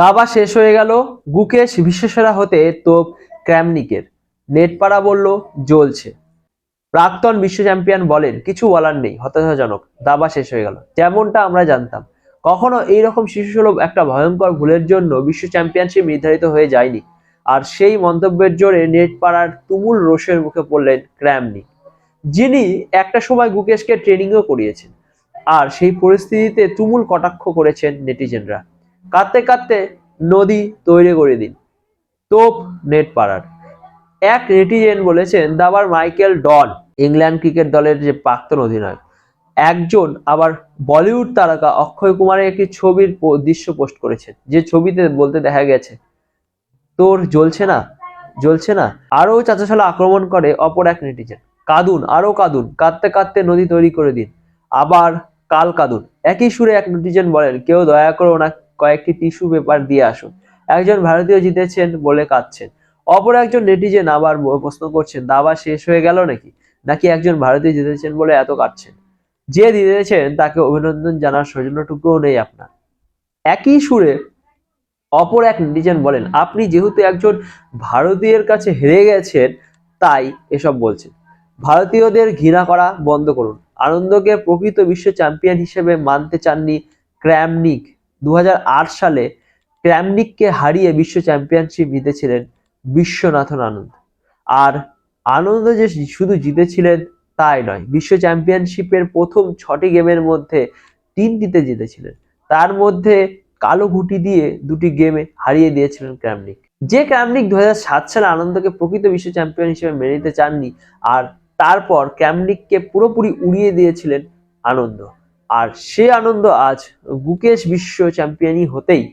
দাবা শেষ হয়ে গেল। গুকেশ বিশ্বসেরা হতে তোপ ক্র্যামনিকের। নেটপাড়া বলল, জ্বলছে। প্রাক্তন বিশ্ব চ্যাম্পিয়ন বলেন, কিছু বলার নেই, হতাশাজনক, দাবা শেষ হয়ে গেল। যেমনটা আমরা জানতাম। কখনো এইরকম শিশুসুলভ একটা ভয়ঙ্কর ভুলের জন্য বিশ্ব চ্যাম্পিয়নশিপ নির্ধারিত হয়ে যায়নি। আর সেই মন্তব্যের জোরে নেটপাড়ার তুমুল রোষের মুখে পড়লেন ক্র্যামনিক। যিনি একটা সময় গুকেশকে ট্রেনিংও করিয়েছেন, আর সেই পরিস্থিতিতে তুমুল কটাক্ষ করেছেন নেটিজেনরা। কাঁদতে কাঁদতে নদী তৈরি করে দিন। তোপ নেট পাড়ার। এক নেটিজেন বলেছেন দাবার মাইকেল ডন। ইংল্যান্ড ক্রিকেট দলের যে প্রাক্তন অধিনায়ক। একজন আবার বলিউড তারকা অক্ষয় কুমারের একটি ছবির দৃশ্য পোস্ট করেছেন। যে ছবিতে বলতে দেখা গেছে, তোর জ্বলছে না? জ্বলছে না? আরও চাচাশালা আক্রমণ করে অপর এক নেটিজেন, কাঁদুন, আরও কাঁদুন। কাঁদতে কাঁদতে নদী তৈরি করে দিন। আবার কাল কাঁদুন। একই সুরে এক নেটিজেন বলেন, কেউ দয়া করে ওনা কয়েকটি টিস্যু পেপার দিয়ে আসুন। একজন ভারতীয় জিতেছেন বলে কাঁদছেন। অপর একজন নেটিজেন আবার প্রশ্ন করছেন, দাবা শেষ হয়ে গেল নাকি? নাকি একজন ভারতীয় জিতেছেন বলে এত কাঁদছেন? যে জিতেছেন তাকে অভিনন্দন জানার সৌজন্যটুকুও নেই আপনার। একই সুরে অপর এক নেটিজেন বলেন, আপনি যেহেতু একজন ভারতীয়ের কাছে হেরে গেছেন, তাই এসব বলছেন। ভারতীয়দের ঘৃণা করা বন্ধ করুন। আনন্দকে প্রকৃত বিশ্ব চ্যাম্পিয়ন হিসেবে মানতে চাননি ক্র্যামনিক। দু হাজার আট সালে ক্র্যামনিককে হারিয়ে বিশ্ব চ্যাম্পিয়নশিপ জিতেছিলেন বিশ্বনাথন আনন্দ। আর আনন্দ যে শুধু জিতেছিলেন তাই নয়, বিশ্ব চ্যাম্পিয়নশিপের প্রথম ছটি গেমের মধ্যে তিনটিতে জিতেছিলেন। তার মধ্যে কালো ঘুটি দিয়ে দুটি গেমে হারিয়ে দিয়েছিলেন ক্র্যামনিক। যে ক্র্যামনিক দু হাজার সাত সালে আনন্দকে প্রকৃত বিশ্ব চ্যাম্পিয়ন হিসেবে মেনে নিতে চাননি, আর তারপর ক্র্যামনিককে পুরোপুরি উড়িয়ে দিয়েছিলেন আনন্দ। আর সে আনন্দ আজ গুকেশ বিশ্ব চ্যাম্পিয়নই হতেই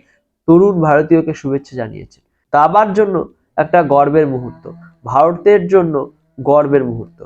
তরুণ ভারতীয়কে শুভেচ্ছা জানিয়েছে। দাবার জন্য একটা গর্বের মুহূর্ত, ভারতের জন্য গর্বের মুহূর্ত।